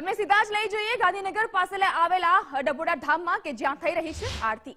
તમને સીધા જ લઈ જોઈએ. ગાંધીનગર પાસે આવેલા ડબોડા ધામમાં કે જ્યાં થઈ રહી છે આરતી.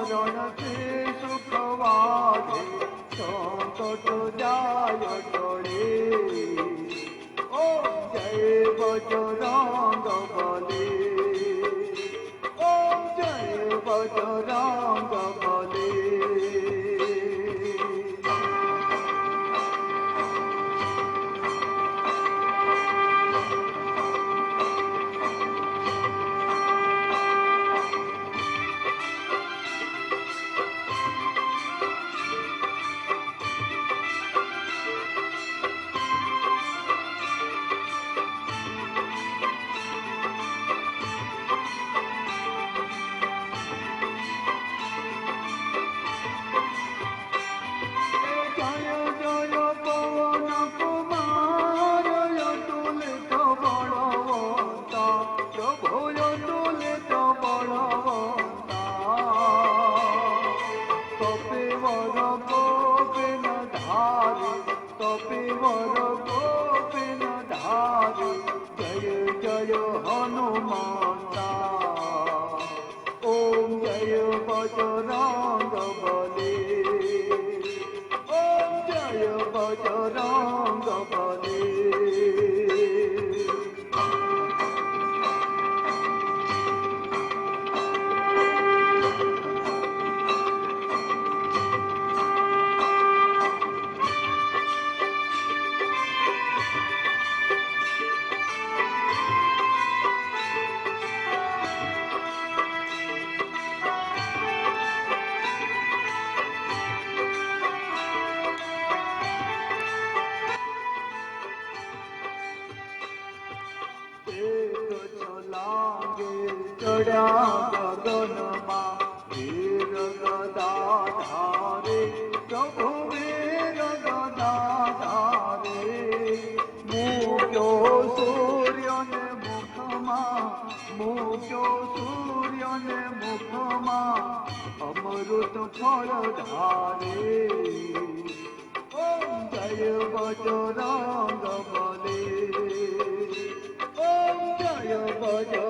চরণ শিশু প্রবাদে সন্তত যায় চরে ও জয় বচরঙ্গ বলে ও জয় বচরঙ্গ বলে। জয় বজরঙ্গ বলে ওম জয় বজরঙ্গ বলে জগন্মা বীর গদাধারে, প্রভু বীর গদাধারে। মুখ্য সূর্যন মুখমা মুখ্য সূর্যন মুখমা, অমৃত ফল ধারে। জয় বজরঙ্গ বলে। জয় বজর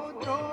Rodro.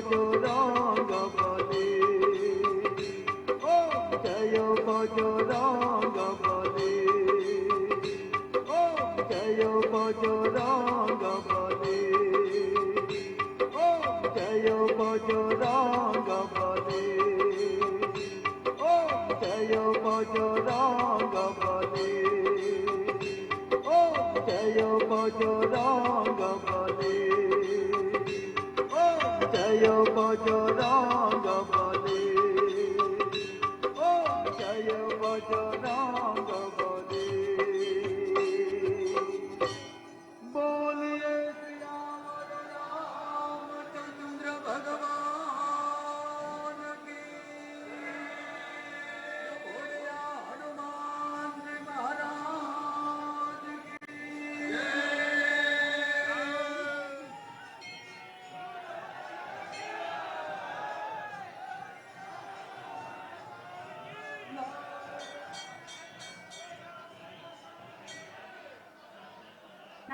do do ভোজ রঙ্গ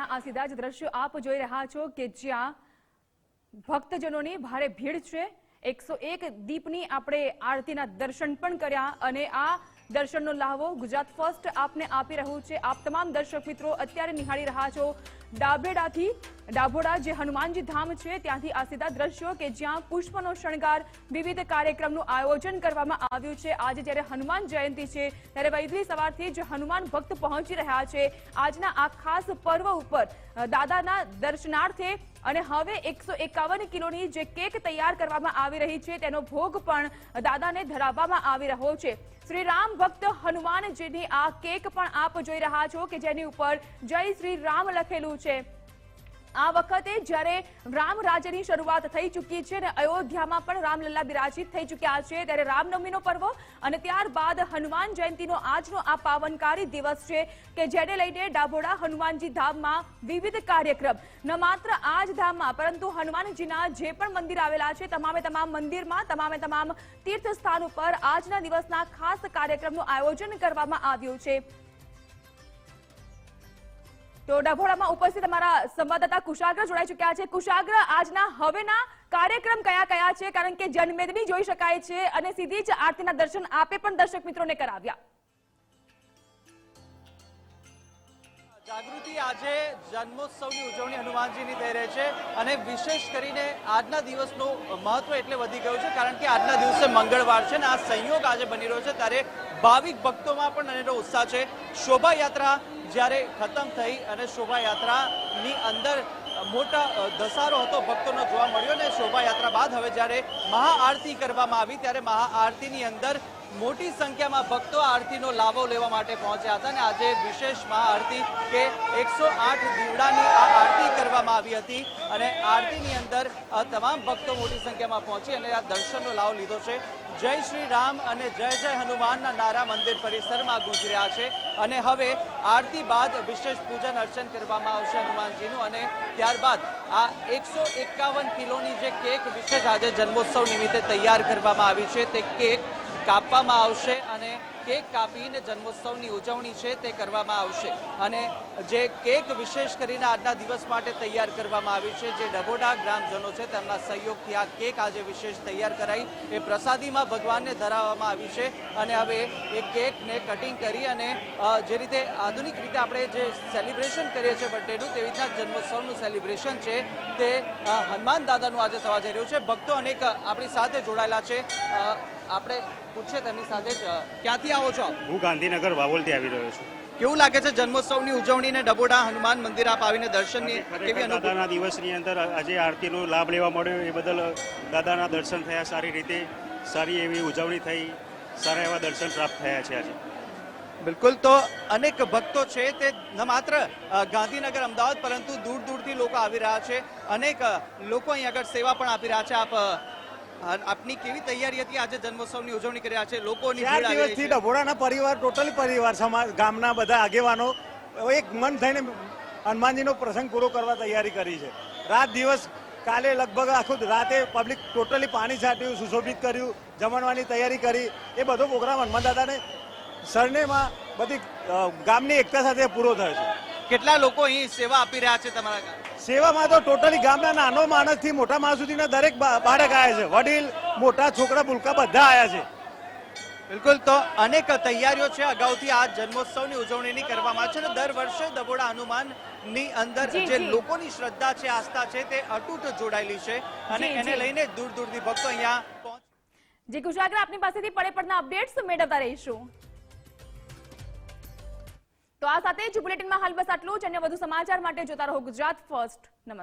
ના, આ સીધા જ દ્રશ્યો આપ જોઈ રહ્યા છો કે જ્યાં ભક્તજનોની ભારે ભીડ છે. એકસો એક દીપની આપણે આરતીના દર્શન પણ કર્યા અને આ દર્શનનો લાહવો ગુજરાત ફર્સ્ટ આપને આપી રહ્યું છે. આપ તમામ દર્શક મિત્રો અત્યારે નિહાળી રહ્યા છો. ડાબેડાથી ડાભોડા જે હનુમાનજી ધામ છે, ત્યાંથી આ સીધા દ્રશ્યો કે જ્યાં પુષ્પનો શણગાર વિવિધ કાર્યક્રમનું આયોજન કરવામાં આવ્યું છે. આજે જ્યારે હનુમાન જયંતિ છે, ત્યારે વૈદલી સવારથી જ હનુમાન ભક્ત પહોંચી રહ્યા છે. આજના આ ખાસ પર્વ ઉપર દાદાના દર્શનાર્થે અને હવે એકસો એકાવન કિલોની જે કેક તૈયાર કરવામાં આવી રહી છે, તેનો ભોગ પણ દાદાને ધરાવવામાં આવી રહ્યો છે. શ્રી રામ ભક્ત હનુમાનજીની આ કેક પણ આપ જોઈ રહ્યા છો કે જેની ઉપર જય શ્રી રામ લખેલું છે. આ વખતે જ્યારે રામ રાજ્યની શરૂઆત થઈ ચૂકી છે અને અયોધ્યામાં પણ રામલલ્લા બિરાજિત થઈ ચૂક્યા છે, ત્યારે રામનવમીનો પર્વ અને ત્યારબાદ હનુમાન જયંતિનો આજનો આ પાવનકારી દિવસ છે કે જેને લઈને ડાભોડા હનુમાનજી ધામમાં વિવિધ કાર્યક્રમ. ન માત્ર આ જ ધામમાં, પરંતુ હનુમાનજીના જે પણ મંદિર આવેલા છે, તમામે તમામ મંદિરમાં, તમામે તમામ તીર્થસ્થાન ઉપર આજના દિવસના ખાસ કાર્યક્રમનું આયોજન કરવામાં આવ્યું છે. તો ડભોડામાં ઉપસ્થિત અમારા સંવાદદાતા કુશાગ્ર જોડાઈ ચુક્યા છે. કુશાગ્ર, આજના હવેના કાર્યક્રમ કયા કયા છે? કારણ કે જનમેદની જોઈ શકાય છે અને સીધી જ આરતીના દર્શન આપે પણ દર્શક મિત્રોને કરાવ્યા. જાગૃતિ આજે જન્મોત્સવની ઉજવણી હનુમાનજીની થઈ રહી છે અને વિશેષ કરીને આજના દિવસનું મહત્વ એટલે વધી ગયું છે કારણ કે આજના દિવસે મંગળવાર છે અને આ સંયોગ આજે બની રહ્યો છે. ત્યારે ભાવિક ભક્તોમાં પણ અનેરો ઉત્સાહ છે. શોભાયાત્રા જ્યારે ખતમ થઈ અને શોભાયાત્રાની અંદર મોટા ધસારો હતો, ભક્તોનો જોવા મળ્યો ને શોભાયાત્રા બાદ હવે જ્યારે મહાઆરતી કરવામાં આવી, ત્યારે મહાઆરતીની અંદર મોટી સંખ્યામાં ભક્તો આરતીનો લાભો લેવા માટે પહોંચ્યા હતા અને આજે વિશેષ મહાઆરતી કે એકસો આઠ દીવડાની આ આરતી કરવામાં આવી હતી અને આરતીની અંદર તમામ ભક્તો મોટી સંખ્યામાં પહોંચી અને આ દર્શનનો લાભ લીધો છે. જય શ્રી રામ અને જય જય હનુમાનના નારા મંદિર પરિસરમાં ગુંજી રહ્યા છે અને હવે આરતી બાદ વિશેષ પૂજન અર્ચન કરવામાં આવશે હનુમાનજીનું અને ત્યારબાદ આ એકસો એકાવન કિલોની જે કેક વિશેષ આજે જન્મોત્સવ નિમિત્તે તૈયાર કરવામાં આવી છે તે કેક કાપવામાં આવશે અને કેક કાપીને જન્મોત્સવની ઉજવણી છે તે કરવામાં આવશે. અને જે કેક વિશેષ કરીને આજના દિવસ માટે તૈયાર કરવામાં આવી છે, જે ડભોડા ગ્રામજનો છે તેમના સહયોગથી આ કેક આજે વિશેષ તૈયાર કરાઈ, એ પ્રસાદીમાં ભગવાનને ધરાવવામાં આવી છે. અને હવે એ કેકને કટિંગ કરી અને જે રીતે આધુનિક રીતે આપણે જે સેલિબ્રેશન કરીએ છીએ બર્થડેનું, તેવી રીતના જન્મોત્સવનું સેલિબ્રેશન છે તે હનુમાન દાદાનું આજે થવા જઈ રહ્યું છે. ભક્તો અનેક આપણી સાથે જોડાયેલા છે. આપણે પૂછીએ તેમની સાથે જ ક્યાંથી આવો છો હું ગાંધીનગર વાવોલથી આવી રહ્યો છું. કેવું લાગે છે જન્મોત્સવની ઉજવણી ને ડબોડા હનુમાન મંદિર આપ આવીને દર્શનની કેવી દાદાના દિવસની અંદર આજે આરતીનો લાભ લેવા મળ્યો. એ બદલ દાદાના દર્શન થયા સારી રીતે. સારી એવી ઉજવણી થઈ. સારા એવા દર્શન પ્રાપ્ત થયા છે આજે. બિલકુલ તો અનેક ભક્તો છે તે ન માત્ર ગાંધીનગર અમદાવાદ પરંતુ દૂર દૂરથી લોકો આવી રહ્યા છે. અનેક લોકો અહીં આગળ સેવા પણ આપી રહ્યા છે. આપ આપની કેવી તૈયારી હતી? આજે જન્મોત્સવની ઉજવણી કર્યા છે. લોકોની ચાર દિવસથી. ડભોડાના પરિવાર ટોટલી પરિવાર સમાજ ગામના બધા આગેવાનો એક મન થઈને હનુમાનજીનો પ્રસંગ પૂરો કરવા તૈયારી કરી છે. રાત દિવસ કાલે લગભગ આખું રાતે પબ્લિક ટોટલી પાણી છાંટ્યું સુશોભિત કર્યું જમણવાની તૈયારી કરી. એ બધો પ્રોગ્રામ હનુમાન દાદાને સરનેમાં બધી ગામની એકતા સાથે પૂરો થયો છે. કેટલા લોકો અહીં સેવા આપી રહ્યા છે તમારા સેવામાં તો ટોટલી ગામના નાનો માણસથી મોટા માણસ સુધીના દરેક બાળક આવ્યા છે. વડીલ મોટા છોકરા બુલકા બધા આવ્યા છે. બિલકુલ તો અનેક તૈયારીઓ છે અગાઉથી આ જન્મોત્સવની ઉજવણીની કરવામાં છે અને દર વર્ષે દબોડા હનુમાનની અંદર જે લોકોની શ્રદ્ધા છે આસ્થા છે તે અતૂટ જોડાયેલી છે અને એને લઈને દૂર દૂરથી ભક્તો અહીંયા પહોંચ જી કુશાગ્ર આપની પાસેથી પડે પડના અપડેટ્સ મેળવતા રહીશું. તો આ સાથે જ બુલેટિનમાં હાલ બસ આટલું જ. અન્ય વધુ સમાચાર માટે જોતા રહો ગુજરાત ફર્સ્ટ. નમસ્કાર.